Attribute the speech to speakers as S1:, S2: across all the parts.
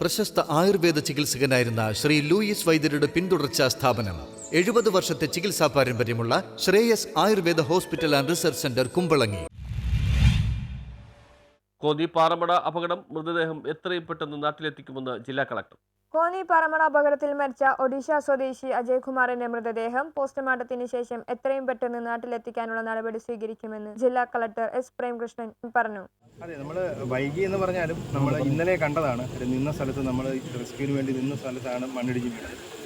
S1: പ്രശസ്ത ആയുർവേദ ചികിത്സകനായിരുന്ന ശ്രീ ലൂയിസ് വൈദ്യരുടെ പിന്തുടർച്ചാ സ്ഥാപനം. എഴുപത് വർഷത്തെ ചികിത്സാ പാരമ്പര്യമുള്ള Shreyas Ayurveda hospital and research centre Kumbalangi.
S2: Konni പാറമട അപകടം മൃതദേഹം എത്രയും പെട്ടെന്ന് നാട്ടിലെത്തിക്കുമെന്ന് ജില്ലാ കളക്ടർ.
S3: കോന്നി പാറമട അപകടത്തിൽ മരിച്ച ഒഡീഷ സ്വദേശി അജയ് കുമാറിന്റെ മൃതദേഹം പോസ്റ്റ്മോർട്ടത്തിന് ശേഷം എത്രയും പെട്ടെന്ന് നാട്ടിലെത്തിക്കാനുള്ള നടപടി സ്വീകരിക്കുമെന്ന് ജില്ലാ കളക്ടർ എസ് പ്രേംകൃഷ്ണൻ പറഞ്ഞു.
S4: അതെ നമ്മൾ വൈകി എന്ന് പറഞ്ഞാലും നമ്മൾ ഇന്നലെ കണ്ടതാണ്. നിന്ന സ്ഥലത്ത് നമ്മൾ റെസ്ക്യൂവിന് വേണ്ടി നിന്ന സ്ഥലത്താണ് മണ്ണിടിഞ്ഞ്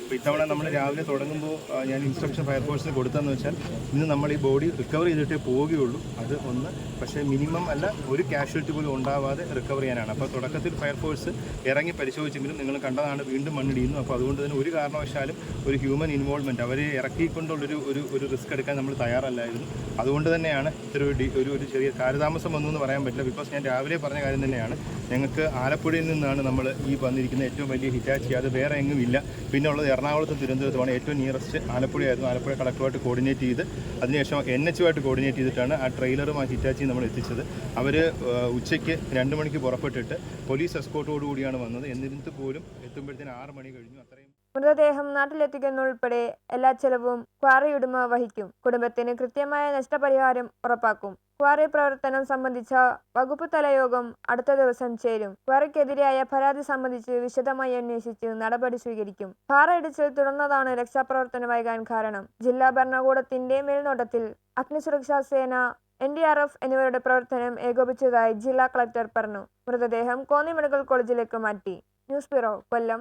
S4: അപ്പോൾ ഇത്തവണ നമ്മൾ രാവിലെ തുടങ്ങുമ്പോൾ ഞാൻ ഇൻസ്ട്രക്ഷൻ ഫയർഫോഴ്സിന് കൊടുത്തതെന്ന് വെച്ചാൽ ഇന്ന് നമ്മൾ ഈ ബോഡി റിക്കവർ ചെയ്തിട്ടേ പോവുകയുള്ളൂ. അത് ഒന്ന് പക്ഷേ മിനിമം അല്ല ഒരു കാഷ്വാലിറ്റി പോലും ഉണ്ടാവാതെ റിക്കവർ ചെയ്യാനാണ്. അപ്പോൾ തുടക്കത്തിൽ ഫയർഫോഴ്സ് ഇറങ്ങി പരിശോധിച്ചെങ്കിലും നിങ്ങൾ കണ്ടതാണ് വീണ്ടും മണ്ണിടിയുന്നു. അപ്പോൾ അതുകൊണ്ട് തന്നെ ഒരു കാരണവശാലും ഒരു ഹ്യൂമൻ ഇൻവോൾവ്മെന്റ് അവരെ ഇറക്കിക്കൊണ്ടുള്ളൊരു ഒരു ഒരു റിസ്ക് എടുക്കാൻ നമ്മൾ തയ്യാറല്ലായിരുന്നു. അതുകൊണ്ട് തന്നെയാണ് ഇത്ര ഒരു ഒരു ചെറിയ കാലതാമസം വന്നു എന്ന് പറയാൻ പറ്റില്ല. ബിക്കോസ് ഞാൻ രാവിലെ പറഞ്ഞ കാര്യം തന്നെയാണ്. ഞങ്ങൾക്ക് ആലപ്പുഴയിൽ നിന്നാണ് നമ്മൾ ഈ വന്നിരിക്കുന്ന ഏറ്റവും വലിയ ഹിറ്റാച്ചി അത് വേറെ എങ്ങും ഇല്ല. പിന്നെ ഉള്ളത് എറണാകുളത്തും തിരുവനന്തപുരത്തുമാണ് ഏറ്റവും നിയറസ്റ്റ് ആലപ്പുഴയായിരുന്നു. ആലപ്പുഴ കളക്ടറുമായിട്ട് കോർഡിനേറ്റ് ചെയ്ത് അതിനുശേഷം എൻ ആയിട്ട് കോർഡിനേറ്റ് ചെയ്തിട്ടാണ് ആ ട്രെയിലറും ആ ഹിറ്റാച്ചി നമ്മൾ എത്തിച്ചത്. അവർ ഉച്ചയ്ക്ക് രണ്ട് മണിക്ക് പുറപ്പെട്ടിട്ട് പോലീസ് എസ്കോർട്ടോടുകൂടിയാണ് വന്നത്. എന്നിരുന്നിട്ട് പോലും എത്തുമ്പോഴത്തേന് ആറ് മണി കഴിഞ്ഞു. അത്രയും
S3: മൃതദേഹം നാട്ടിലെത്തിക്കുന്നതുൾപ്പെടെ എല്ലാ ചെലവും ക്വാറി ഉടമ വഹിക്കും. കുടുംബത്തിന് കൃത്യമായ നഷ്ടപരിഹാരം ഉറപ്പാക്കും. ക്വാറി പ്രവർത്തനം സംബന്ധിച്ച വകുപ്പ് തലയോഗം അടുത്ത ദിവസം ചേരും. ക്വാറിക്കെതിരായ പരാതി സംബന്ധിച്ച് വിശദമായി അന്വേഷിച്ച് നടപടി സ്വീകരിക്കും. പാറ ഇടിച്ചിൽ തുടർന്നതാണ് രക്ഷാപ്രവർത്തനം വൈകാൻ കാരണം. ജില്ലാ ഭരണകൂടത്തിന്റെ മേൽനോട്ടത്തിൽ അഗ്നിസുരക്ഷാ സേന എൻ ഡി ആർ എഫ് എന്നിവരുടെ പ്രവർത്തനം ഏകോപിച്ചതായി ജില്ലാ കളക്ടർ പറഞ്ഞു. മൃതദേഹം കോന്നി മെഡിക്കൽ കോളേജിലേക്ക് മാറ്റി. News bureau Kollam.